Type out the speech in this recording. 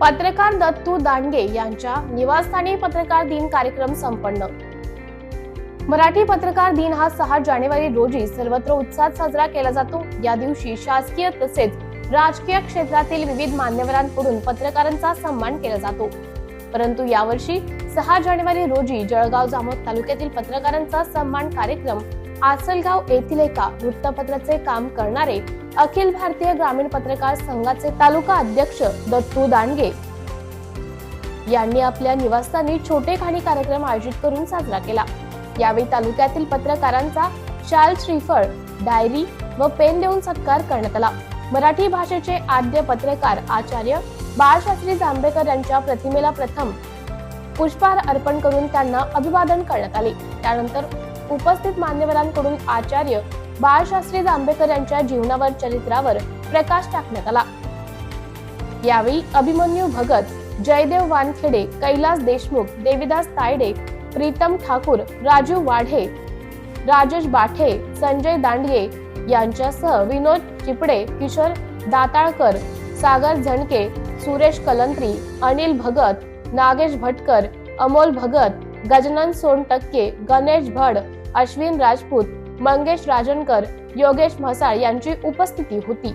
पत्रकार दत्तू दांडगे यांच्या निवासस्थानी पत्रकार दिन कार्यक्रम संपन्न. मराठी पत्रकार दिन हा सहा जानेवारी रोजी सर्वत्र उत्साहात साजरा केला जातो. या दिवशी शासकीय तसेच राजकीय क्षेत्रातील विविध मान्यवरांकडून पत्रकारांचा सन्मान केला जातो. परंतु यावर्षी सहा जानेवारी रोजी जळगाव जामोद तालुक्यातील पत्रकारांचा सन्मान कार्यक्रम आसलगाव येथील एका वृत्तपत्राचे काम करणारे अखिल भारतीय ग्रामीण पत्रकार संघाचे तालुका अध्यक्ष दत्तू दांडगे यांनी आपल्या निवासस्थानी छोटे खाणी कार्यक्रम आयोजित करून साजरा केला. यावेळी तालुक्यातील पत्रकारांचा शाल श्रीफळ डायरी व पेन देऊन सत्कार करण्यात आला. मराठी भाषेचे आद्य पत्रकार आचार्य बाळशास्त्री जांभेकर यांच्या प्रतिमेला प्रथम पुष्पहार अर्पण करून त्यांना अभिवादन करण्यात आले. त्यानंतर उपस्थित मान्यवरांकडून आचार्य बाळशास्त्री जांभेकर यांच्या जीवनावर चरित्रावर प्रकाश टाकण्यात आला. यावेळी अभिमन्यू भगत जयदेव वानखेडे कैलास देशमुख देविदास तायडे प्रीतम ठाकूर राजू वाढे राजेश बाठे संजय दांडगे यांच्यासह विनोद चिपडे किशोर दाताळकर सागर झणके सुरेश कलंत्री अनिल भगत नागेश भटकर अमोल भगत गजानन सोनटक्के गणेश भड अश्विन राजपूत मंगेश राजनकर योगेश म्हसाळ यांची उपस्थिती होती.